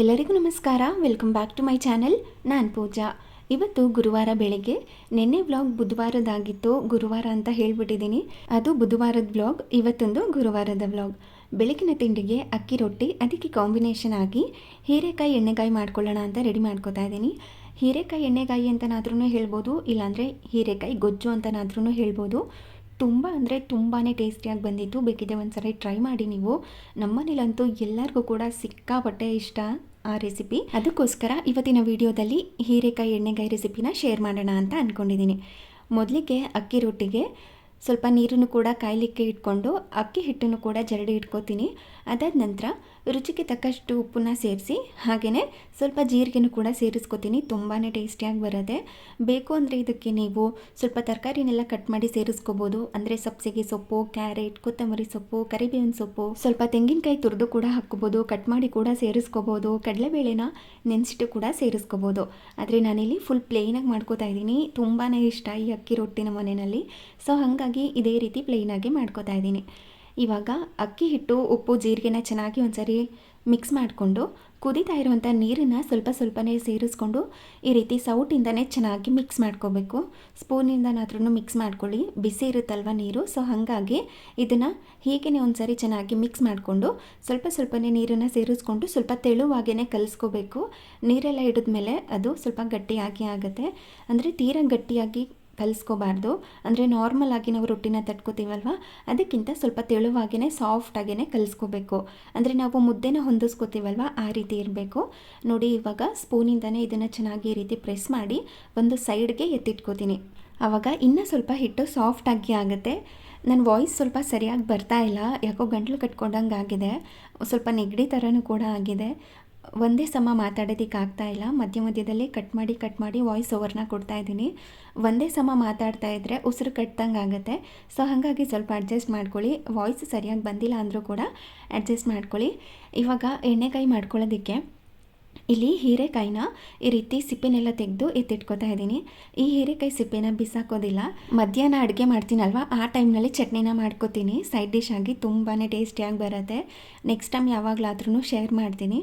ಎಲ್ಲರಿಗೂ ನಮಸ್ಕಾರ. Welcome back to my channel ನಾನು ಪೂಜಾ. ಇವತ್ತು ಗುರುವಾರ ಬೆಳಗ್ಗೆ ನಿನ್ನೆ ವ್ಲಾಗ್ ಬುಧವಾರದಾಗಿತ್ತು. ಗುರುವಾರ ಅಂತ ಹೇಳಿಬಿಟ್ಟಿದ್ದೀನಿ ಅದು ಬುಧವಾರದ ವ್ಲಾಗ್ ಇವತ್ತೊಂದು ಗುರುವಾರದ ವ್ಲಾಗ್ ಬೆಳಗಿನ ತಿಂಡಿಗೆ ಅಕ್ಕಿ ರೊಟ್ಟಿ, ಅದಕ್ಕೆ ಕಾಂಬಿನೇಷನ್ ಆಗಿ ಹೀರೆಕಾಯಿ ಎಣ್ಣೆಗಾಯಿ ಮಾಡ್ಕೊಳ್ಳೋಣ ಅಂತ ರೆಡಿ ಮಾಡ್ಕೋತಾ ಇದ್ದೀನಿ ಹೀರೆಕಾಯಿ ಎಣ್ಣೆಗಾಯಿ ಅಂತನಾದ್ರೂ ಹೇಳ್ಬೋದು, ಇಲ್ಲಾಂದರೆ ಹೀರೆಕಾಯಿ ಗೊಜ್ಜು ಅಂತನಾದ್ರೂ ಹೇಳ್ಬೋದು. ತುಂಬ ಅಂದರೆ ತುಂಬಾ ಟೇಸ್ಟಿಯಾಗಿ ಬಂದಿತ್ತು ಬೇಕಿದೆ ಒಂದು ಸರಿ ಟ್ರೈ ಮಾಡಿ ನೀವು. ನಮ್ಮನೇಲಂತೂ ಎಲ್ಲರಿಗೂ ಕೂಡ ಸಿಕ್ಕಾಪಟ್ಟೆ ಇಷ್ಟ ಆ ರೆಸಿಪಿ ಅದಕ್ಕೋಸ್ಕರ ಇವತ್ತಿನ ವಿಡಿಯೋದಲ್ಲಿ ಹೀರೆಕಾಯಿ ಎಣ್ಣೆಗಾಯಿ ರೆಸಿಪಿನ ಶೇರ್ ಮಾಡೋಣ ಅಂತ ಅಂದ್ಕೊಂಡಿದ್ದೀನಿ ಮೊದಲಿಗೆ ಅಕ್ಕಿ ರೊಟ್ಟಿಗೆ ಸ್ವಲ್ಪ ನೀರನ್ನು ಕೂಡ ಕಾಯಲಿಕ್ಕೆ ಇಟ್ಕೊಂಡು, ಅಕ್ಕಿ ಹಿಟ್ಟನ್ನು ಕೂಡ ಜರಡಿ ಇಟ್ಕೋತೀನಿ. ಅದಾದ ನಂತರ ರುಚಿಗೆ ತಕ್ಕಷ್ಟು ಉಪ್ಪನ್ನ ಸೇರಿಸಿ ಹಾಗೆಯೇ ಸ್ವಲ್ಪ ಜೀರಿಗೆನೂ ಕೂಡ ಸೇರಿಸ್ಕೊತೀನಿ. ತುಂಬಾ ಟೇಸ್ಟಿಯಾಗಿ ಬರುತ್ತೆ. ಬೇಕು ಅಂದರೆ ಇದಕ್ಕೆ ನೀವು ಸ್ವಲ್ಪ ತರಕಾರಿನೆಲ್ಲ ಕಟ್ ಮಾಡಿ ಸೇರಿಸ್ಕೋಬೋದು. ಅಂದರೆ ಸಬ್ಸಿಗೆ ಸೊಪ್ಪು, ಕ್ಯಾರೆಟ್, ಕೊತ್ತಂಬರಿ ಸೊಪ್ಪು, ಕರಿಬೇವಿನ ಸೊಪ್ಪು, ಸ್ವಲ್ಪ ತೆಂಗಿನಕಾಯಿ ತುರಿದು ಕೂಡ ಹಾಕ್ಕೋಬೋದು. ಕಟ್ ಮಾಡಿ ಕೂಡ ಸೇರಿಸ್ಕೋಬೋದು. ಕಡಲೆಬೇಳೆನ ನೆನೆಸಿಟ್ಟು ಕೂಡ ಸೇರಿಸ್ಕೋಬೋದು. ಆದರೆ ನಾನಿಲ್ಲಿ ಫುಲ್ ಪ್ಲೇನಾಗಿ ಮಾಡ್ಕೋತಾ ಇದ್ದೀನಿ. ತುಂಬಾ ಇಷ್ಟ ಈ ಅಕ್ಕಿ ರೊಟ್ಟಿನ ಮನೆಯಲ್ಲಿ. ಸೊ ಹಾಗಾಗಿ ಇದೇ ರೀತಿ ಪ್ಲೇನಾಗಿ ಮಾಡ್ಕೋತಾ ಇದ್ದೀನಿ. ಇವಾಗ ಅಕ್ಕಿ ಹಿಟ್ಟು, ಉಪ್ಪು, ಜೀರಿಗೆನ ಚೆನ್ನಾಗಿ ಒಂದ್ಸರಿ ಮಿಕ್ಸ್ ಮಾಡಿಕೊಂಡು ಕುದೀತಾ ಇರುವಂಥ ನೀರನ್ನು ಸ್ವಲ್ಪ ಸ್ವಲ್ಪನೇ ಸೇರಿಸ್ಕೊಂಡು ಈ ರೀತಿ ಸೌಟಿಂದನೇ ಚೆನ್ನಾಗಿ ಮಿಕ್ಸ್ ಮಾಡ್ಕೋಬೇಕು. ಸ್ಪೂನಿಂದನಾದ್ರೂ ಮಿಕ್ಸ್ ಮಾಡ್ಕೊಳ್ಳಿ. ಬಿಸಿ ಇರುತ್ತಲ್ವ ನೀರು? ಸೊ ಹಾಗಾಗಿ ಇದನ್ನು ಹೀಗೇ ಒಂದ್ಸರಿ ಚೆನ್ನಾಗಿ ಮಿಕ್ಸ್ ಮಾಡಿಕೊಂಡು ಸ್ವಲ್ಪ ಸ್ವಲ್ಪನೇ ನೀರನ್ನು ಸೇರಿಸ್ಕೊಂಡು ಸ್ವಲ್ಪ ತೆಳುವಾಗೇ ಕಲಿಸ್ಕೋಬೇಕು. ನೀರೆಲ್ಲ ಹಿಡಿದ್ಮೇಲೆ ಅದು ಸ್ವಲ್ಪ ಗಟ್ಟಿಯಾಗಿ ಆಗುತ್ತೆ. ಅಂದರೆ ತೀರಾ ಗಟ್ಟಿಯಾಗಿ ಕಲಿಸ್ಕೋಬಾರ್ದು ಅಂದರೆ ನಾರ್ಮಲ್ ಆಗಿ ನಾವು ರೊಟ್ಟಿನ ತಟ್ಕೋತೀವಲ್ವ? ಅದಕ್ಕಿಂತ ಸ್ವಲ್ಪ ತೆಳುವಾಗೇ ಸಾಫ್ಟಾಗೇ ಕಲಿಸ್ಕೋಬೇಕು. ಅಂದರೆ ನಾವು ಮುದ್ದೆನ ಹೊಂದಿಸ್ಕೋತೀವಲ್ವ? ಆ ರೀತಿ ಇರಬೇಕು. ನೋಡಿ, ಇವಾಗ ಸ್ಪೂನಿಂದನೇ ಇದನ್ನು ಚೆನ್ನಾಗಿ ಈ ರೀತಿ ಪ್ರೆಸ್ ಮಾಡಿ ಒಂದು ಸೈಡ್ಗೆ ಎತ್ತಿಟ್ಕೋತೀನಿ. ಆವಾಗ ಇನ್ನೂ ಸ್ವಲ್ಪ ಹಿಟ್ಟು ಸಾಫ್ಟಾಗಿ ಆಗುತ್ತೆ. ನನ್ನ ವಾಯ್ಸ್ ಸ್ವಲ್ಪ ಸರಿಯಾಗಿ ಬರ್ತಾ ಇಲ್ಲ. ಯಾಕೋ ಗಂಟ್ಲು ಕಟ್ಕೊಂಡಂಗೆ ಆಗಿದೆ ಸ್ವಲ್ಪ ನೆಗಡಿ ಥರನೂ ಕೂಡ ಆಗಿದೆ. ಒಂದೇ ಸಮ ಮಾತಾಡೋದಕ್ಕೆ ಆಗ್ತಾ ಇಲ್ಲ. ಮಧ್ಯ ಮಧ್ಯದಲ್ಲಿ ಕಟ್ ಮಾಡಿ ಕಟ್ ಮಾಡಿ ವಾಯ್ಸ್ ಓವರ್ನ ಕೊಡ್ತಾ ಇದ್ದೀನಿ. ಒಂದೇ ಸಮ ಮಾತಾಡ್ತಾ ಇದ್ದರೆ ಉಸಿರು ಕಟ್ದಂಗೆ ಆಗುತ್ತೆ. ಸೊ ಹಾಗಾಗಿ ಸ್ವಲ್ಪ ಅಡ್ಜಸ್ಟ್ ಮಾಡ್ಕೊಳ್ಳಿ. ವಾಯ್ಸ್ ಸರಿಯಾಗಿ ಬಂದಿಲ್ಲ ಅಂದರೂ ಕೂಡ ಅಡ್ಜಸ್ಟ್ ಮಾಡ್ಕೊಳ್ಳಿ. ಇವಾಗ ಎಣ್ಣೆಕಾಯಿ ಮಾಡ್ಕೊಳ್ಳೋದಕ್ಕೆ ಇಲ್ಲಿ ಹೀರೆಕಾಯಿನ ಈ ರೀತಿ ಸಿಪ್ಪೆನೆಲ್ಲ ತೆಗೆದು ಎತ್ತಿಟ್ಕೊತಾ ಇದ್ದೀನಿ. ಈ ಹೀರೆಕಾಯಿ ಸಿಪ್ಪೆನ ಬಿಸಾಕೋದಿಲ್ಲ. ಮಧ್ಯಾಹ್ನ ಅಡುಗೆ ಮಾಡ್ತೀನಲ್ವ? ಆ ಟೈಮ್ನಲ್ಲಿ ಚಟ್ನಿನ ಮಾಡ್ಕೋತೀನಿ. ಸೈಡ್ ಡಿಶ್ ಆಗಿ ತುಂಬಾ ಟೇಸ್ಟಿಯಾಗಿ ಬರುತ್ತೆ. ನೆಕ್ಸ್ಟ್ ಟೈಮ್ ಯಾವಾಗಲಾದ್ರೂ ಶೇರ್ ಮಾಡ್ತೀನಿ.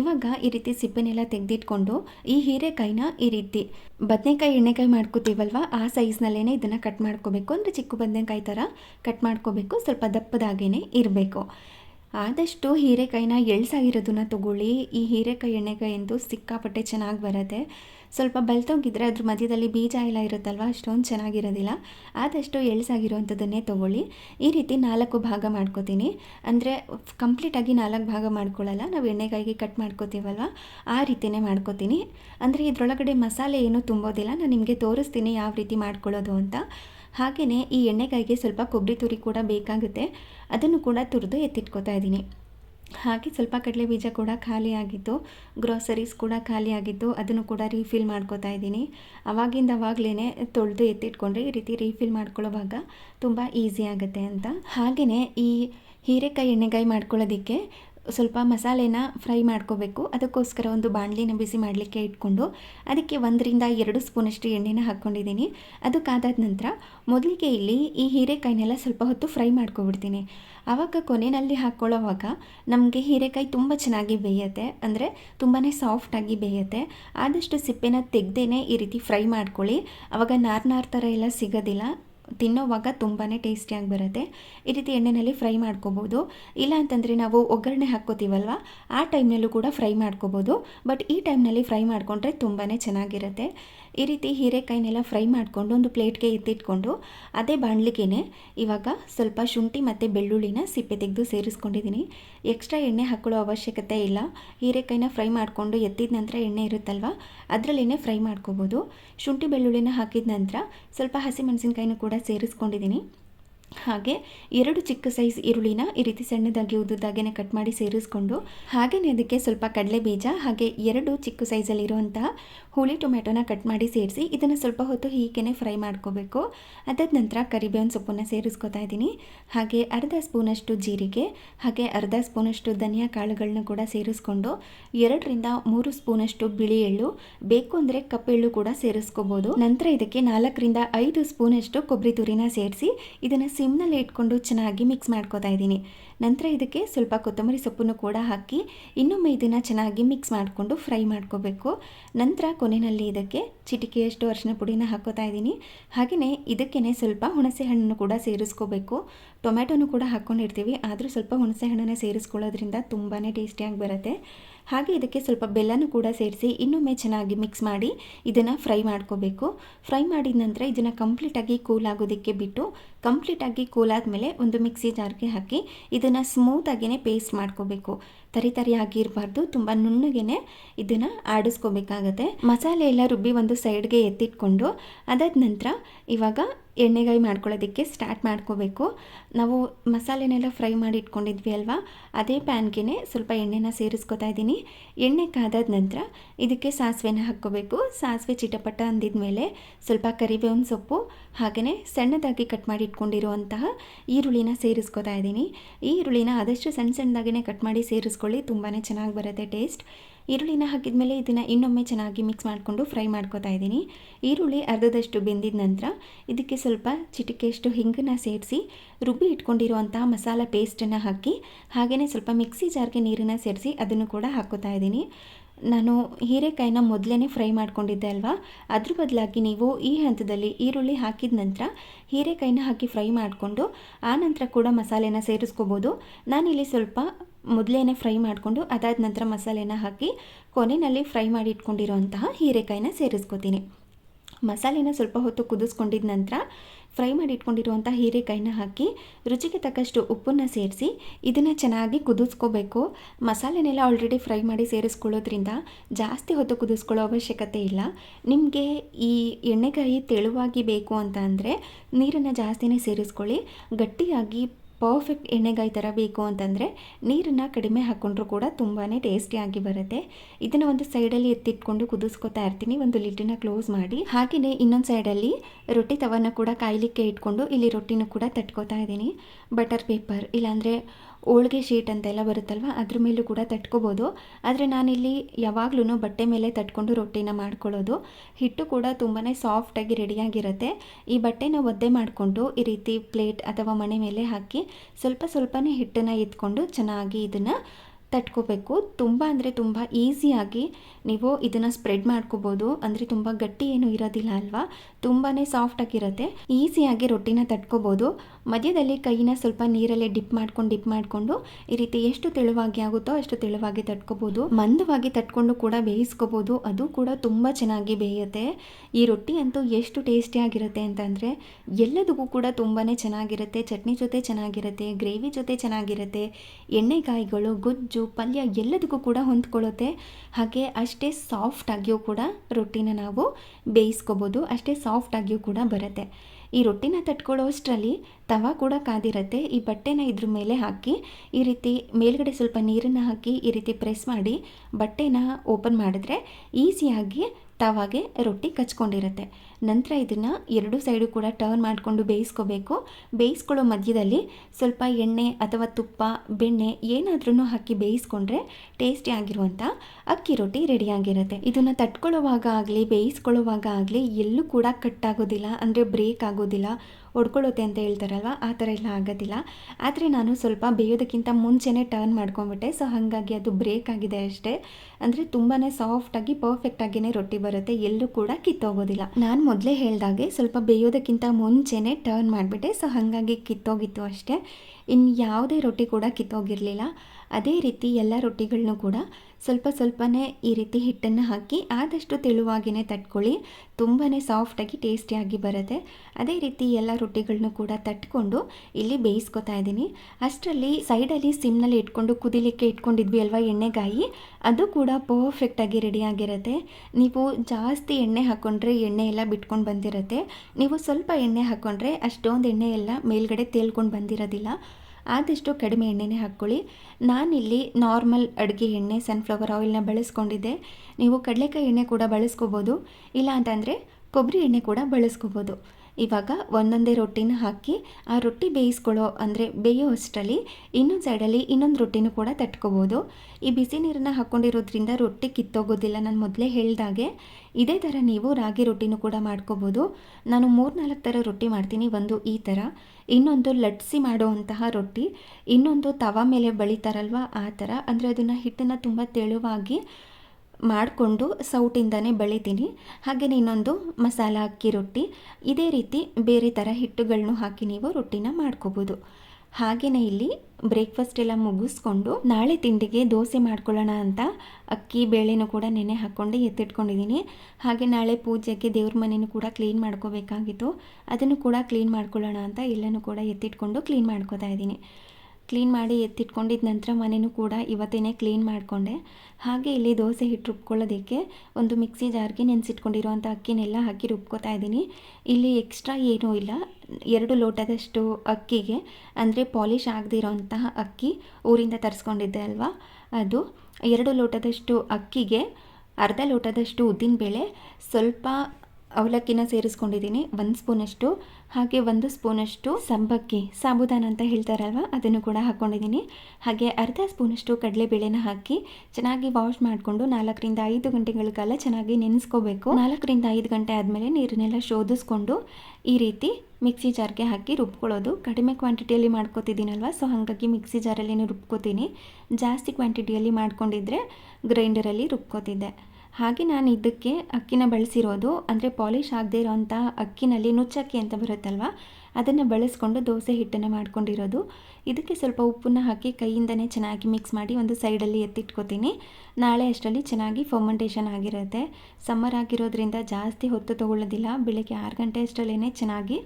ಇವಾಗ ಈ ರೀತಿ ಸಿಪ್ಪೆನೆಲ್ಲ ತೆಗೆದಿಟ್ಕೊಂಡು ಈ ಹೀರೆಕಾಯಿನ ಈ ರೀತಿ ಬದನೆಕಾಯಿ, ಎಣ್ಣೆಕಾಯಿ ಮಾಡ್ಕೋತೀವಲ್ವ? ಆ ಸೈಜ್ನಲ್ಲೇ ಇದನ್ನು ಕಟ್ ಮಾಡ್ಕೋಬೇಕು. ಅಂದರೆ ಚಿಕ್ಕ ಬದನೆಕಾಯಿ ಥರ ಕಟ್ ಮಾಡ್ಕೋಬೇಕು. ಸ್ವಲ್ಪ ದಪ್ಪದಾಗೇ ಇರಬೇಕು. ಆದಷ್ಟು ಹೀರೆಕಾಯಿನ ಎಳ್ಸಾಗಿರೋದನ್ನ ತಗೊಳ್ಳಿ. ಈ ಹೀರೆಕಾಯಿ ಎಣ್ಣೆಕಾಯಿ ಅಂತೂ ಸಿಕ್ಕಾಪಟ್ಟೆ ಚೆನ್ನಾಗಿ ಬರುತ್ತೆ. ಸ್ವಲ್ಪ ಬಲ್ತೋಗಿದ್ರೆ ಅದ್ರ ಮಧ್ಯದಲ್ಲಿ ಬೀಜ ಎಲ್ಲ ಇರುತ್ತಲ್ವ, ಅಷ್ಟೊಂದು ಚೆನ್ನಾಗಿರೋದಿಲ್ಲ. ಆದಷ್ಟು ಎಳ್ಸಾಗಿರೋವಂಥದ್ದನ್ನೇ ತೊಗೊಳ್ಳಿ. ಈ ರೀತಿ ನಾಲ್ಕು ಭಾಗ ಮಾಡ್ಕೋತೀನಿ. ಅಂದರೆ ಕಂಪ್ಲೀಟಾಗಿ ನಾಲ್ಕು ಭಾಗ ಮಾಡ್ಕೊಳ್ಳಲ್ಲ, ನಾವು ಎಣ್ಣೆಕಾಯಿಗೆ ಕಟ್ ಮಾಡ್ಕೋತೀವಲ್ವ? ಆ ರೀತಿಯೇ ಮಾಡ್ಕೋತೀನಿ. ಅಂದರೆ ಇದರೊಳಗಡೆ ಮಸಾಲೆ ಏನೂ ತುಂಬೋದಿಲ್ಲ, ನಾನು ನಿಮಗೆ ತೋರಿಸ್ತೀನಿ ಯಾವ ರೀತಿ ಮಾಡ್ಕೊಳ್ಳೋದು ಅಂತ. ಹಾಗೆಯೇ ಈ ಎಣ್ಣೆಗಾಯಿಗೆ ಸ್ವಲ್ಪ ಕೊಬ್ಬರಿ ತುರಿ ಕೂಡ ಬೇಕಾಗುತ್ತೆ. ಅದನ್ನು ಕೂಡ ತುರಿದು ಎತ್ತಿಟ್ಕೋತಾ ಇದ್ದೀನಿ. ಹಾಗೆ ಸ್ವಲ್ಪ ಕಡಲೆ ಬೀಜ ಕೂಡ ಖಾಲಿ ಆಗಿತ್ತು. ಗ್ರೋಸರೀಸ್ ಕೂಡ ಖಾಲಿ ಆಗಿತ್ತು. ಅದನ್ನು ಕೂಡ ರೀಫಿಲ್ ಮಾಡ್ಕೋತಾ ಇದ್ದೀನಿ. ಅವಾಗಿಂದ ಅವಾಗಲೇ ತೊಳೆದು ಎತ್ತಿಟ್ಕೊಂಡ್ರೆ ಈ ರೀತಿ ರೀಫಿಲ್ ಮಾಡ್ಕೊಳ್ಳೋವಾಗ ತುಂಬ ಈಸಿ ಆಗುತ್ತೆ ಅಂತ. ಹಾಗೆಯೇ ಈ ಹೀರೆಕಾಯಿ ಎಣ್ಣೆಗಾಯಿ ಮಾಡ್ಕೊಳ್ಳೋದಕ್ಕೆ ಸ್ವಲ್ಪ ಮಸಾಲೆನ ಫ್ರೈ ಮಾಡ್ಕೋಬೇಕು. ಅದಕ್ಕೋಸ್ಕರ ಒಂದು ಬಾಣಲಿನ ಬಿಸಿ ಮಾಡಲಿಕ್ಕೆ ಇಟ್ಕೊಂಡು ಅದಕ್ಕೆ ಒಂದರಿಂದ ಎರಡು ಸ್ಪೂನಷ್ಟು ಎಣ್ಣೆನ ಹಾಕ್ಕೊಂಡಿದ್ದೀನಿ. ಅದು ಕಾದಾದ ನಂತರ ಮೊದಲಿಗೆ ಇಲ್ಲಿ ಈ ಹೀರೆಕಾಯಿನೆಲ್ಲ ಸ್ವಲ್ಪ ಹೊತ್ತು ಫ್ರೈ ಮಾಡ್ಕೊಬಿಡ್ತೀನಿ. ಆವಾಗ ಕೊನೆಯಲ್ಲಿ ಹಾಕ್ಕೊಳ್ಳೋವಾಗ ನಮಗೆ ಹೀರೆಕಾಯಿ ತುಂಬ ಚೆನ್ನಾಗಿ ಬೇಯುತ್ತೆ. ಅಂದರೆ ತುಂಬಾ ಸಾಫ್ಟಾಗಿ ಬೇಯುತ್ತೆ. ಆದಷ್ಟು ಸಿಪ್ಪೆನ ತೆಗ್ದೇ ಈ ರೀತಿ ಫ್ರೈ ಮಾಡ್ಕೊಳ್ಳಿ. ಆವಾಗ ನಾರ್ ನಾರ್ ಥರ ಎಲ್ಲ ಸಿಗೋದಿಲ್ಲ. ತಿನ್ನೋವಾಗ ತುಂಬಾ ಟೇಸ್ಟಿಯಾಗಿ ಬರುತ್ತೆ. ಈ ರೀತಿ ಎಣ್ಣೆಯಲ್ಲಿ ಫ್ರೈ ಮಾಡ್ಕೋಬೋದು ಇಲ್ಲ ಅಂತಂದರೆ ನಾವು ಒಗ್ಗರಣೆ ಹಾಕ್ಕೋತೀವಲ್ವ? ಆ ಟೈಮ್ನಲ್ಲೂ ಕೂಡ ಫ್ರೈ ಮಾಡ್ಕೋಬೋದು ಬಟ್ ಈ ಟೈಮ್ನಲ್ಲಿ ಫ್ರೈ ಮಾಡಿಕೊಂಡ್ರೆ ತುಂಬಾ ಚೆನ್ನಾಗಿರುತ್ತೆ. ಈ ರೀತಿ ಹೀರೆಕಾಯಿನೆಲ್ಲ ಫ್ರೈ ಮಾಡಿಕೊಂಡು ಒಂದು ಪ್ಲೇಟ್ಗೆ ಎತ್ತಿಟ್ಕೊಂಡು ಅದೇ ಬಾಣಲಿಗೆನೆ ಇವಾಗ ಸ್ವಲ್ಪ ಶುಂಠಿ ಮತ್ತು ಬೆಳ್ಳುಳ್ಳಿನ ಸಿಪ್ಪೆ ತೆಗೆದು ಸೇರಿಸ್ಕೊಂಡಿದ್ದೀನಿ. ಎಕ್ಸ್ಟ್ರಾ ಎಣ್ಣೆ ಹಾಕ್ಕೊಳ್ಳೋ ಅವಶ್ಯಕತೆ ಇಲ್ಲ. ಹೀರೆಕಾಯಿನ ಫ್ರೈ ಮಾಡಿಕೊಂಡು ಎತ್ತಿದ ನಂತರ ಎಣ್ಣೆ ಇರುತ್ತಲ್ವ? ಅದರಲ್ಲೇ ಫ್ರೈ ಮಾಡ್ಕೋಬೋದು. ಶುಂಠಿ ಬೆಳ್ಳುಳ್ಳಿನ ಹಾಕಿದ ನಂತರ ಸ್ವಲ್ಪ ಹಸಿಮೆಣಸಿನ್ಕಾಯಿನೂ ಕೂಡ ಸೇರಿಸ್ಕೊಂಡಿದ್ದೀನಿ. ಹಾಗೆ ಎರಡು ಚಿಕ್ಕ ಸೈಜ್ ಈರುಳ್ಳಿನ ಈ ರೀತಿ ಸಣ್ಣದಾಗಿ ಉದ್ದುದಾಗೇ ಕಟ್ ಮಾಡಿ ಸೇರಿಸ್ಕೊಂಡು ಹಾಗೆಯೇ ಅದಕ್ಕೆ ಸ್ವಲ್ಪ ಕಡಲೆ ಬೀಜ, ಹಾಗೆ ಎರಡು ಚಿಕ್ಕ ಸೈಜಲ್ಲಿರುವಂತಹ ಹುಳಿ ಟೊಮೆಟೊನ ಕಟ್ ಮಾಡಿ ಸೇರಿಸಿ ಇದನ್ನು ಸ್ವಲ್ಪ ಹೊತ್ತು ಹೀಗೇ ಫ್ರೈ ಮಾಡ್ಕೋಬೇಕು. ಅದಾದ ನಂತರ ಕರಿಬೇವಿನ ಸೊಪ್ಪನ್ನು ಸೇರಿಸ್ಕೊತಾ ಇದ್ದೀನಿ. ಹಾಗೆ ಅರ್ಧ ಸ್ಪೂನಷ್ಟು ಜೀರಿಗೆ, ಹಾಗೆ ಅರ್ಧ ಸ್ಪೂನಷ್ಟು ಧನಿಯಾ ಕಾಳುಗಳನ್ನ ಕೂಡ ಸೇರಿಸ್ಕೊಂಡು ಎರಡರಿಂದ ಮೂರು ಸ್ಪೂನಷ್ಟು ಬಿಳಿ ಎಳ್ಳು, ಬೇಕು ಅಂದರೆ ಕಪ್ಪೆಳ್ಳು ಕೂಡ ಸೇರಿಸ್ಕೋಬೋದು. ನಂತರ ಇದಕ್ಕೆ ನಾಲ್ಕರಿಂದ ಐದು ಸ್ಪೂನಷ್ಟು ಕೊಬ್ಬರಿ ತುರಿನ ಸೇರಿಸಿ ಇದನ್ನು ಸಿಮ್ನಲ್ಲಿ ಇಟ್ಕೊಂಡು ಚೆನ್ನಾಗಿ ಮಿಕ್ಸ್ ಮಾಡ್ಕೋತಾ ಇದ್ದೀನಿ. ನಂತರ ಇದಕ್ಕೆ ಸ್ವಲ್ಪ ಕೊತ್ತಂಬರಿ ಸೊಪ್ಪನ್ನು ಕೂಡ ಹಾಕಿ, ಇನ್ನೊಮ್ಮೆ ಇದನ್ನು ಚೆನ್ನಾಗಿ ಮಿಕ್ಸ್ ಮಾಡಿಕೊಂಡು ಫ್ರೈ ಮಾಡ್ಕೋಬೇಕು. ನಂತರ ಕೊನೆಯಲ್ಲಿ ಇದಕ್ಕೆ ಚಿಟಿಕೆಯಷ್ಟು ಅರಿಶಿನ ಪುಡಿನ ಹಾಕೋತಾ ಇದ್ದೀನಿ. ಹಾಗೆಯೇ ಇದಕ್ಕೇ ಸ್ವಲ್ಪ ಹುಣಸೆ ಹಣ್ಣನ್ನು ಕೂಡ ಸೇರಿಸ್ಕೋಬೇಕು. ಟೊಮೆಟೊನು ಕೂಡ ಹಾಕ್ಕೊಂಡಿರ್ತೀವಿ ಆದರೂ ಸ್ವಲ್ಪ ಹುಣಸೆ ಹಣ್ಣನ್ನು ಸೇರಿಸ್ಕೊಳ್ಳೋದ್ರಿಂದ ತುಂಬಾ ಟೇಸ್ಟಿಯಾಗಿ ಬರುತ್ತೆ. ಹಾಗೆ ಇದಕ್ಕೆ ಸ್ವಲ್ಪ ಬೆಲ್ಲನೂ ಕೂಡ ಸೇರಿಸಿ, ಇನ್ನೊಮ್ಮೆ ಚೆನ್ನಾಗಿ ಮಿಕ್ಸ್ ಮಾಡಿ ಇದನ್ನು ಫ್ರೈ ಮಾಡ್ಕೋಬೇಕು. ಫ್ರೈ ಮಾಡಿದ ನಂತರ ಇದನ್ನು ಕಂಪ್ಲೀಟಾಗಿ ಕೂಲ್ ಆಗೋದಕ್ಕೆ ಬಿಟ್ಟು ಕಂಪ್ಲೀಟಾಗಿ ಕೂಲ್ ಆದಮೇಲೆ ಒಂದು ಮಿಕ್ಸಿ ಜಾರ್ಗೆ ಹಾಕಿ, ಇದನ್ನು ಸ್ಮೂತಾಗಿಯೇ ಪೇಸ್ಟ್ ಮಾಡ್ಕೋಬೇಕು. ತರಿ ತರಿಯಾಗಿ ಇರಬಾರ್ದು ತುಂಬ ನುಣ್ಣಗೆ ಇದನ್ನು ಆಡಿಸ್ಕೋಬೇಕಾಗತ್ತೆ. ಮಸಾಲೆ ಎಲ್ಲ ರುಬ್ಬಿ ಒಂದು ಸೈಡ್ಗೆ ಎತ್ತಿಟ್ಕೊಂಡು, ಅದಾದ ನಂತರ ಇವಾಗ ಎಣ್ಣೆಗಾಯಿ ಮಾಡ್ಕೊಳ್ಳೋದಕ್ಕೆ ಸ್ಟಾರ್ಟ್ ಮಾಡ್ಕೋಬೇಕು. ನಾವು ಮಸಾಲೆನೆಲ್ಲ ಫ್ರೈ ಮಾಡಿ ಇಟ್ಕೊಂಡಿದ್ವಿ ಅಲ್ವಾ? ಅದೇ ಪ್ಯಾನ್ಗೆ ಸ್ವಲ್ಪ ಎಣ್ಣೆನ ಸೇರಿಸ್ಕೊತಾ ಇದ್ದೀನಿ. ಎಣ್ಣೆ ಕಾದಾದ ನಂತರ ಇದಕ್ಕೆ ಸಾಸಿವೆನ ಹಾಕ್ಕೋಬೇಕು. ಸಾಸಿವೆ ಚಿಟಪಟ ಅಂದಿದ್ಮೇಲೆ ಸ್ವಲ್ಪ ಕರಿಬೇವಿನ ಸೊಪ್ಪು ಹಾಗೆಯೇ ಸಣ್ಣದಾಗಿ ಕಟ್ ಮಾಡಿ ಇಟ್ಕೊಂಡಿರುವಂತಹ ಈರುಳ್ಳಿನ ಸೇರಿಸ್ಕೊತಾ ಇದ್ದೀನಿ. ಈರುಳ್ಳಿನ ಆದಷ್ಟು ಸಣ್ಣ ಸಣ್ಣದಾಗಿನೇ ಕಟ್ ಮಾಡಿ ಸೇರಿಸ್ಕೊಳ್ಳಿ ತುಂಬಾ ಚೆನ್ನಾಗಿ ಬರುತ್ತೆ ಟೇಸ್ಟ್. ಈರುಳ್ಳಿನ ಹಾಕಿದ ಮೇಲೆ ಇದನ್ನು ಇನ್ನೊಮ್ಮೆ ಚೆನ್ನಾಗಿ ಮಿಕ್ಸ್ ಮಾಡಿಕೊಂಡು ಫ್ರೈ ಮಾಡ್ಕೋತಾ ಇದ್ದೀನಿ. ಈರುಳ್ಳಿ ಅರ್ಧದಷ್ಟು ಬೆಂದಿದ ನಂತರ ಇದಕ್ಕೆ ಸ್ವಲ್ಪ ಚಿಟಿಕೆಯಷ್ಟು ಹಿಂಗನ್ನು ಸೇರಿಸಿ, ರುಬ್ಬಿ ಇಟ್ಕೊಂಡಿರುವಂಥ ಮಸಾಲ ಪೇಸ್ಟನ್ನು ಹಾಕಿ ಹಾಗೆಯೇ ಸ್ವಲ್ಪ ಮಿಕ್ಸಿ ಜಾರ್ಗೆ ನೀರನ್ನು ಸೇರಿಸಿ ಅದನ್ನು ಕೂಡ ಹಾಕೋತಾ ಇದ್ದೀನಿ. ನಾನು ಹೀರೆಕಾಯಿನ ಮೊದಲೇ ಫ್ರೈ ಮಾಡ್ಕೊಂಡಿದ್ದೆ ಅಲ್ವಾ? ಅದ್ರ ಬದಲಾಗಿ ನೀವು ಈ ಹಂತದಲ್ಲಿ ಈರುಳ್ಳಿ ಹಾಕಿದ ನಂತರ ಹೀರೆಕಾಯಿನ ಹಾಕಿ ಫ್ರೈ ಮಾಡಿಕೊಂಡು, ಆ ನಂತರ ಕೂಡ ಮಸಾಲೆನ ಸೇರಿಸ್ಕೋಬೋದು. ನಾನಿಲ್ಲಿ ಸ್ವಲ್ಪ ಮೊದಲೇ ಫ್ರೈ ಮಾಡಿಕೊಂಡು ಅದಾದ ನಂತರ ಮಸಾಲೆನ ಹಾಕಿ ಕೊನೆಯಲ್ಲಿ ಫ್ರೈ ಮಾಡಿ ಇಟ್ಕೊಂಡಿರುವಂತಹ ಹೀರೆಕಾಯಿನ ಸೇರಿಸ್ಕೋತೀನಿ. ಮಸಾಲೆನ ಸ್ವಲ್ಪ ಹೊತ್ತು ಕುದಿಸ್ಕೊಂಡಿದ ನಂತರ ಫ್ರೈ ಮಾಡಿ ಇಟ್ಕೊಂಡಿರುವಂಥ ಹೀರೆಕಾಯಿನ ಹಾಕಿ ರುಚಿಗೆ ತಕ್ಕಷ್ಟು ಉಪ್ಪನ್ನು ಸೇರಿಸಿ ಇದನ್ನು ಚೆನ್ನಾಗಿ ಕುದಿಸ್ಕೋಬೇಕು. ಮಸಾಲೆನೆಲ್ಲ ಆಲ್ರೆಡಿ ಫ್ರೈ ಮಾಡಿ ಸೇರಿಸ್ಕೊಳ್ಳೋದ್ರಿಂದ ಜಾಸ್ತಿ ಹೊತ್ತು ಕುದಿಸ್ಕೊಳ್ಳೋ ಅವಶ್ಯಕತೆ ಇಲ್ಲ. ನಿಮಗೆ ಈ ಎಣ್ಣೆಕಾಯಿ ತೆಳುವಾಗಿ ಬೇಕು ಅಂತ ಅಂದರೆ ನೀರನ್ನು ಜಾಸ್ತಿನೇ ಸೇರಿಸ್ಕೊಳ್ಳಿ. ಗಟ್ಟಿಯಾಗಿ ಪರ್ಫೆಕ್ಟ್ ಎಣ್ಣೆಗಾಯಿ ಥರ ಬೇಕು ಅಂತಂದರೆ ನೀರನ್ನು ಕಡಿಮೆ ಹಾಕ್ಕೊಂಡ್ರೂ ಕೂಡ ತುಂಬಾ ಟೇಸ್ಟಿಯಾಗಿ ಬರುತ್ತೆ. ಇದನ್ನು ಒಂದು ಸೈಡಲ್ಲಿ ಎತ್ತಿಟ್ಕೊಂಡು ಕುದಿಸ್ಕೊತಾ ಇರ್ತೀನಿ. ಒಂದು ಲಿಡ್ಡನ್ನ ಕ್ಲೋಸ್ ಮಾಡಿ. ಹಾಗೆಯೇ ಇನ್ನೊಂದು ಸೈಡಲ್ಲಿ ರೊಟ್ಟಿ ತವನ್ನು ಕೂಡ ಕಾಯಲಿಕ್ಕೆ ಇಟ್ಕೊಂಡು ಇಲ್ಲಿ ರೊಟ್ಟಿನೂ ಕೂಡ ತಟ್ಕೋತಾ ಇದ್ದೀನಿ. ಬಟರ್ ಪೇಪರ್ ಇಲ್ಲಾಂದರೆ ಹೋಳ್ಗೆ ಶೀಟ್ ಅಂತೆಲ್ಲ ಬರುತ್ತಲ್ವ? ಅದ್ರ ಮೇಲೂ ಕೂಡ ತಟ್ಕೋಬೋದು. ಆದರೆ ನಾನಿಲ್ಲಿ ಯಾವಾಗ್ಲೂ ಬಟ್ಟೆ ಮೇಲೆ ತಟ್ಕೊಂಡು ರೊಟ್ಟಿನ ಮಾಡ್ಕೊಳ್ಳೋದು. ಹಿಟ್ಟು ಕೂಡ ತುಂಬಾ ಸಾಫ್ಟಾಗಿ ರೆಡಿಯಾಗಿರುತ್ತೆ ಈ ಬಟ್ಟೆನ ಒದ್ದೆ ಮಾಡಿಕೊಂಡು ಈ ರೀತಿ ಪ್ಲೇಟ್ ಅಥವಾ ಮಣೆ ಮೇಲೆ ಹಾಕಿ ಸ್ವಲ್ಪ ಸ್ವಲ್ಪನೇ ಹಿಟ್ಟನ್ನು ಎತ್ಕೊಂಡು ಚೆನ್ನಾಗಿ ಇದನ್ನು ತಟ್ಕೋಬೇಕು. ತುಂಬ ಅಂದರೆ ತುಂಬ ಈಸಿಯಾಗಿ ನೀವು ಇದನ್ನು ಸ್ಪ್ರೆಡ್ ಮಾಡ್ಕೋಬೋದು. ಅಂದರೆ ತುಂಬ ಗಟ್ಟಿ ಏನು ಇರೋದಿಲ್ಲ ಅಲ್ವಾ? ತುಂಬಾ ಸಾಫ್ಟಾಗಿರುತ್ತೆ ಈಸಿಯಾಗಿ ರೊಟ್ಟಿನ ತಟ್ಕೋಬೋದು. ಮಧ್ಯದಲ್ಲಿ ಕೈನ ಸ್ವಲ್ಪ ನೀರಲ್ಲೇ ಡಿಪ್ ಮಾಡ್ಕೊಂಡು, ಡಿಪ್ ಮಾಡಿಕೊಂಡು ಈ ರೀತಿ ಎಷ್ಟು ತೆಳುವಾಗಿ ಆಗುತ್ತೋ ಅಷ್ಟು ತೆಳುವಾಗಿ ತಟ್ಕೋಬೋದು. ಮಂದವಾಗಿ ತಟ್ಕೊಂಡು ಕೂಡ ಬೇಯಿಸ್ಕೋಬೋದು. ಅದು ಕೂಡ ತುಂಬ ಚೆನ್ನಾಗಿ ಬೇಯುತ್ತೆ. ಈ ರೊಟ್ಟಿ ಅಂತೂ ಎಷ್ಟು ಟೇಸ್ಟಿಯಾಗಿರುತ್ತೆ ಅಂತಂದರೆ ಎಲ್ಲದಕ್ಕೂ ಕೂಡ ತುಂಬಾ ಚೆನ್ನಾಗಿರುತ್ತೆ. ಚಟ್ನಿ ಜೊತೆ ಚೆನ್ನಾಗಿರುತ್ತೆ, ಗ್ರೇವಿ ಜೊತೆ ಚೆನ್ನಾಗಿರುತ್ತೆ ಎಣ್ಣೆಕಾಯಿಗಳು ಗೊಜ್ಜು, ಪಲ್ಯ ಎಲ್ಲದಕ್ಕೂ ಕೂಡ ಹೊಂದ್ಕೊಳ್ಳುತ್ತೆ. ಹಾಗೆ ಅಷ್ಟೇ ಸಾಫ್ಟಾಗಿಯೂ ಕೂಡ ರೊಟ್ಟಿನ ನಾವು ಬೇಯಿಸ್ಕೋಬೋದು. ಅಷ್ಟೇ ಸಾಫ್ಟಾಗಿಯೂ ಕೂಡ ಬರುತ್ತೆ. ಈ ರೊಟ್ಟಿನ ತಟ್ಕೊಳ್ಳೋ ಅಷ್ಟರಲ್ಲಿ ತವ ಕೂಡ ಕಾದಿರುತ್ತೆ. ಈ ಬಟ್ಟೆನ ಇದ್ರ ಮೇಲೆ ಹಾಕಿ, ಈ ರೀತಿ ಮೇಲ್ಗಡೆ ಸ್ವಲ್ಪ ನೀರನ್ನು ಹಾಕಿ ಈ ರೀತಿ ಪ್ರೆಸ್ ಮಾಡಿ ಬಟ್ಟೆನ ಓಪನ್ ಮಾಡಿದ್ರೆ ಈಸಿಯಾಗಿ ತವಾಗೆ ರೊಟ್ಟಿ ಕಚ್ಕೊಂಡಿರುತ್ತೆ. ನಂತರ ಇದನ್ನು ಎರಡು ಸೈಡು ಕೂಡ ಟರ್ನ್ ಮಾಡಿಕೊಂಡು ಬೇಯಿಸ್ಕೋಬೇಕು. ಬೇಯಿಸ್ಕೊಳ್ಳೋ ಮಧ್ಯದಲ್ಲಿ ಸ್ವಲ್ಪ ಎಣ್ಣೆ ಅಥವಾ ತುಪ್ಪ, ಬೆಣ್ಣೆ ಏನಾದ್ರೂ ಹಾಕಿ ಬೇಯಿಸ್ಕೊಂಡ್ರೆ ಟೇಸ್ಟಿ ಆಗಿರುವಂಥ ಅಕ್ಕಿ ರೊಟ್ಟಿ ರೆಡಿಯಾಗಿರುತ್ತೆ ಇದನ್ನು ತಟ್ಕೊಳ್ಳೋವಾಗ ಆಗಲಿ, ಬೇಯಿಸ್ಕೊಳ್ಳೋವಾಗ ಆಗಲಿ ಎಲ್ಲೂ ಕೂಡ ಕಟ್ ಆಗೋದಿಲ್ಲ, ಅಂದರೆ ಬ್ರೇಕ್ ಆಗೋದಿಲ್ಲ, ಒಡ್ಕೊಳ್ಳುತ್ತೆ ಅಂತ ಹೇಳ್ತಾರಲ್ವ? ಆ ಥರ ಎಲ್ಲ ಆಗೋದಿಲ್ಲ. ಆದರೆ ನಾನು ಸ್ವಲ್ಪ ಬೇಯೋದಕ್ಕಿಂತ ಮುಂಚೆನೇ ಟರ್ನ್ ಮಾಡ್ಕೊಂಬಿಟ್ಟೆ ಸೊ ಹಾಗಾಗಿ ಅದು ಬ್ರೇಕ್ ಆಗಿದೆ ಅಷ್ಟೇ. ಅಂದರೆ ತುಂಬಾ ಸಾಫ್ಟಾಗಿ ಪರ್ಫೆಕ್ಟಾಗಿಯೇ ರೊಟ್ಟಿ ಬರುತ್ತೆ. ಎಲ್ಲೂ ಕೂಡ ಕಿತ್ತೋಗೋದಿಲ್ಲ. ನಾನು ಮೊದಲೇ ಹೇಳ್ದಾಗೆ ಸ್ವಲ್ಪ ಬೇಯೋದಕ್ಕಿಂತ ಮುಂಚೆನೇ ಟರ್ನ್ ಮಾಡಿಬಿಟ್ಟೆ. ಸೊ ಹಾಗಾಗಿ ಕಿತ್ತೋಗಿತ್ತು ಅಷ್ಟೇ. ಇನ್ನು ಯಾವುದೇ ರೊಟ್ಟಿ ಕೂಡ ಕಿತ್ತೋಗಿರಲಿಲ್ಲ. ಅದೇ ರೀತಿ ಎಲ್ಲ ರೊಟ್ಟಿಗಳನ್ನೂ ಕೂಡ ಸ್ವಲ್ಪ ಸ್ವಲ್ಪನೇ ಈ ರೀತಿ ಹಿಟ್ಟನ್ನು ಹಾಕಿ ಆದಷ್ಟು ತೆಳುವಾಗಿಯೇ ತಟ್ಕೊಳ್ಳಿ. ತುಂಬಾ ಸಾಫ್ಟಾಗಿ ಟೇಸ್ಟಿಯಾಗಿ ಬರುತ್ತೆ. ಅದೇ ರೀತಿ ಎಲ್ಲ ರೊಟ್ಟಿಗಳನ್ನೂ ಕೂಡ ತಟ್ಕೊಂಡು ಇಲ್ಲಿ ಬೇಯಿಸ್ಕೊತಾ ಇದ್ದೀನಿ. ಅಷ್ಟರಲ್ಲಿ ಸೈಡಲ್ಲಿ ಸಿಮ್ನಲ್ಲಿ ಇಟ್ಕೊಂಡು ಕುದಿಲಿಕ್ಕೆ ಇಟ್ಕೊಂಡಿದ್ವಿ ಅಲ್ವಾ ಎಣ್ಣೆಗಾಯಿ? ಅದು ಕೂಡ ಪರ್ಫೆಕ್ಟಾಗಿ ರೆಡಿಯಾಗಿರುತ್ತೆ ನೀವು ಜಾಸ್ತಿ ಎಣ್ಣೆ ಹಾಕ್ಕೊಂಡ್ರೆ ಎಣ್ಣೆ ಎಲ್ಲ ಬಿಟ್ಕೊಂಡು ಬಂದಿರುತ್ತೆ. ನೀವು ಸ್ವಲ್ಪ ಎಣ್ಣೆ ಹಾಕ್ಕೊಂಡ್ರೆ ಅಷ್ಟೊಂದು ಎಣ್ಣೆ ಎಲ್ಲ ಮೇಲ್ಗಡೆ ತೇಲ್ಕೊಂಡು ಬಂದಿರೋದಿಲ್ಲ. ಆದಷ್ಟು ಕಡಿಮೆ ಎಣ್ಣೆನೇ ಹಾಕ್ಕೊಳ್ಳಿ. ನಾನಿಲ್ಲಿ ನಾರ್ಮಲ್ ಅಡುಗೆ ಎಣ್ಣೆ, ಸನ್ಫ್ಲವರ್ ಆಯಿಲ್ನ ಬಳಸ್ಕೊಂಡಿದ್ದೆ. ನೀವು ಕಡಲೆಕಾಯಿ ಎಣ್ಣೆ ಕೂಡ ಬಳಸ್ಕೋಬೋದು. ಇಲ್ಲ ಅಂತಂದರೆ ಕೊಬ್ಬರಿ ಎಣ್ಣೆ ಕೂಡ ಬಳಸ್ಕೋಬೋದು. ಇವಾಗ ಒಂದೊಂದೇ ರೊಟ್ಟಿನ ಹಾಕಿ ಆ ರೊಟ್ಟಿ ಬೇಯಿಸ್ಕೊಳ್ಳೋ, ಅಂದರೆ ಬೇಯೋ ಅಷ್ಟರಲ್ಲಿ ಇನ್ನೊಂದು ಸೈಡಲ್ಲಿ ಇನ್ನೊಂದು ರೊಟ್ಟಿನೂ ಕೂಡ ತಟ್ಕೋಬೋದು. ಈ ಬಿಸಿ ನೀರನ್ನು ಹಾಕ್ಕೊಂಡಿರೋದ್ರಿಂದ ರೊಟ್ಟಿ ಕಿತ್ತೋಗೋದಿಲ್ಲ ನಾನು ಮೊದಲೇ ಹೇಳಿದಾಗೆ. ಇದೇ ಥರ ನೀವು ರಾಗಿ ರೊಟ್ಟಿನೂ ಕೂಡ ಮಾಡ್ಕೋಬೋದು. ನಾನು ಮೂರು ನಾಲ್ಕು ಥರ ರೊಟ್ಟಿ ಮಾಡ್ತೀನಿ, ಒಂದು ಈ ಥರ ಇನ್ನೊಂದು ಲಟ್ಸಿ ಮಾಡುವಂತಹ ರೊಟ್ಟಿ, ಇನ್ನೊಂದು ತವಾ ಮೇಲೆ ಬಳಿತಾರಲ್ವ ಆ ಥರ ಅಂದರೆ ಅದನ್ನು ಹಿಟ್ಟನ್ನು ತುಂಬ ತೆಳುವಾಗಿ ಮಾಡಿಕೊಂಡು ಸೌಟಿಂದನೇ ಬೆಳಿತೀನಿ. ಹಾಗೆಯೇ ಇನ್ನೊಂದು ಮಸಾಲ ಅಕ್ಕಿ ರೊಟ್ಟಿ. ಇದೇ ರೀತಿ ಬೇರೆ ಥರ ಹಿಟ್ಟುಗಳನ್ನು ಹಾಕಿ ನೀವು ರೊಟ್ಟಿನ ಮಾಡ್ಕೋಬೋದು. ಹಾಗೆಯೇ ಇಲ್ಲಿ ಬ್ರೇಕ್ಫಾಸ್ಟ್ ಎಲ್ಲ ಮುಗಿಸ್ಕೊಂಡು ನಾಳೆ ತಿಂಡಿಗೆ ದೋಸೆ ಮಾಡ್ಕೊಳ್ಳೋಣ ಅಂತ ಅಕ್ಕಿ ಬೇಳೆನೂ ಕೂಡ ನೆನೆ ಹಾಕ್ಕೊಂಡು ಎತ್ತಿಟ್ಕೊಂಡಿದ್ದೀನಿ. ಹಾಗೆ ನಾಳೆ ಪೂಜೆಗೆ ದೇವ್ರ ಮನೆಯೂ ಕೂಡ ಕ್ಲೀನ್ ಮಾಡ್ಕೋಬೇಕಾಗಿತ್ತು. ಅದನ್ನು ಕೂಡ ಕ್ಲೀನ್ ಮಾಡ್ಕೊಳ್ಳೋಣ ಅಂತ ಎಲ್ಲನೂ ಕೂಡ ಎತ್ತಿಟ್ಕೊಂಡು ಕ್ಲೀನ್ ಮಾಡ್ಕೋತಾ ಇದ್ದೀನಿ. ಕ್ಲೀನ್ ಮಾಡಿ ಎತ್ತಿಟ್ಕೊಂಡಿದ್ದ ನಂತರ ಮನೆಯೂ ಕೂಡ ಇವತ್ತೇ ಕ್ಲೀನ್ ಮಾಡಿಕೊಂಡೆ. ಹಾಗೆ ಇಲ್ಲಿ ದೋಸೆ ಹಿಟ್ಟು ರುಬ್ಕೊಳ್ಳೋದಕ್ಕೆ ಒಂದು ಮಿಕ್ಸಿ ಜಾರ್ಗೆ ನೆನೆಸಿಟ್ಕೊಂಡಿರುವಂಥ ಅಕ್ಕಿನೆಲ್ಲ ಹಾಕಿ ರುಬ್ಕೋತಾ ಇದ್ದೀನಿ. ಇಲ್ಲಿ ಎಕ್ಸ್ಟ್ರಾ ಏನೂ ಇಲ್ಲ. ಎರಡು ಲೋಟದಷ್ಟು ಅಕ್ಕಿಗೆ, ಅಂದರೆ ಪಾಲಿಷ್ ಆಗದಿರೋಂತಹ ಅಕ್ಕಿ ಊರಿಂದ ತರಿಸ್ಕೊಂಡಿದ್ದೆ ಅಲ್ವಾ? ಅದು ಎರಡು ಲೋಟದಷ್ಟು ಅಕ್ಕಿಗೆ, ಅರ್ಧ ಲೋಟದಷ್ಟು ಉದ್ದಿನಬೇಳೆ, ಸ್ವಲ್ಪ ಅವಲಕ್ಕಿನ ಸೇರಿಸ್ಕೊಂಡಿದ್ದೀನಿ. ಒಂದು ಸ್ಪೂನಷ್ಟು, ಹಾಗೆ ಒಂದು ಸ್ಪೂನಷ್ಟು ಸಂಬಕ್ಕಿ, ಸಾಬುದಾನ ಅಂತ ಹೇಳ್ತಾರಲ್ವ, ಅದನ್ನು ಕೂಡ ಹಾಕ್ಕೊಂಡಿದ್ದೀನಿ ಹಾಗೆ ಅರ್ಧ ಸ್ಪೂನಷ್ಟು ಕಡಲೆಬೇಳೆನ ಹಾಕಿ ಚೆನ್ನಾಗಿ ವಾಶ್ ಮಾಡಿಕೊಂಡು ನಾಲ್ಕರಿಂದ ಐದು ಗಂಟೆಗಳ ಕಾಲ ಚೆನ್ನಾಗಿ ನೆನೆಸ್ಕೋಬೇಕು. ನಾಲ್ಕರಿಂದ ಐದು ಗಂಟೆ ಆದಮೇಲೆ ನೀರನ್ನೆಲ್ಲ ಶೋಧಿಸ್ಕೊಂಡು ಈ ರೀತಿ ಮಿಕ್ಸಿ ಜಾರ್ಗೆ ಹಾಕಿ ರುಬ್ಕೊಳ್ಳೋದು. ಕಡಿಮೆ ಕ್ವಾಂಟಿಟಿಯಲ್ಲಿ ಮಾಡ್ಕೋತಿದ್ದೀನಲ್ವ ಸೊ ಹಾಗಾಗಿ ಮಿಕ್ಸಿ ಜಾರಲ್ಲಿ ರುಬ್ಕೋತೀನಿ. ಜಾಸ್ತಿ ಕ್ವಾಂಟಿಟಿಯಲ್ಲಿ ಮಾಡ್ಕೊಂಡಿದ್ರೆ ಗ್ರೈಂಡರಲ್ಲಿ ರುಬ್ಕೋತಿದ್ದೆ. ಹಾಗೆ ನಾನು ಇದಕ್ಕೆ ಅಕ್ಕಿನ ಬಳಸಿರೋದು, ಅಂದರೆ ಪಾಲಿಷ್ ಆಗದೇ ಇರೋವಂಥ ಅಕ್ಕಿನಲ್ಲಿ ನುಚ್ಚಕ್ಕಿ ಅಂತ ಬರುತ್ತಲ್ವ, ಅದನ್ನು ಬಳಸ್ಕೊಂಡು ದೋಸೆ ಹಿಟ್ಟನ್ನು ಮಾಡ್ಕೊಂಡಿರೋದು. ಇದಕ್ಕೆ ಸ್ವಲ್ಪ ಉಪ್ಪನ್ನು ಹಾಕಿ ಕೈಯಿಂದನೇ ಚೆನ್ನಾಗಿ ಮಿಕ್ಸ್ ಮಾಡಿ ಒಂದು ಸೈಡಲ್ಲಿ ಎತ್ತಿಟ್ಕೋತೀನಿ. ನಾಳೆ ಅಷ್ಟರಲ್ಲಿ ಚೆನ್ನಾಗಿ ಫರ್ಮೆಂಟೇಷನ್ ಆಗಿರುತ್ತೆ. ಸಮ್ಮರ್ ಆಗಿರೋದ್ರಿಂದ ಜಾಸ್ತಿ ಹೊತ್ತು ತೊಗೊಳ್ಳೋದಿಲ್ಲ, ಬೆಳಗ್ಗೆ ಆರು ಗಂಟೆ ಅಷ್ಟರಲ್ಲೇ ಚೆನ್ನಾಗಿ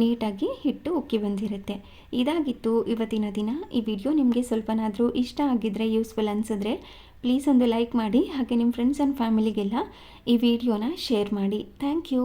ನೀಟಾಗಿ ಹಿಟ್ಟು ಉಕ್ಕಿ ಬಂದಿರುತ್ತೆ. ಇದಾಗಿತ್ತು ಇವತ್ತಿನ ದಿನ. ಈ ವಿಡಿಯೋ ನಿಮಗೆ ಸ್ವಲ್ಪನಾದರೂ ಇಷ್ಟ ಆಗಿದ್ದರೆ ಯೂಸ್ಫುಲ್ ಅನಿಸಿದ್ರೆ ಪ್ಲೀಸ್ ಒಂದು ಲೈಕ್ ಮಾಡಿ, ಹಾಗೆ ನಿಮ್ಮ ಫ್ರೆಂಡ್ಸ್ ಆ್ಯಂಡ್ ಫ್ಯಾಮಿಲಿಗೆಲ್ಲ ಈ ವಿಡಿಯೋನ ಶೇರ್ ಮಾಡಿ. Thank you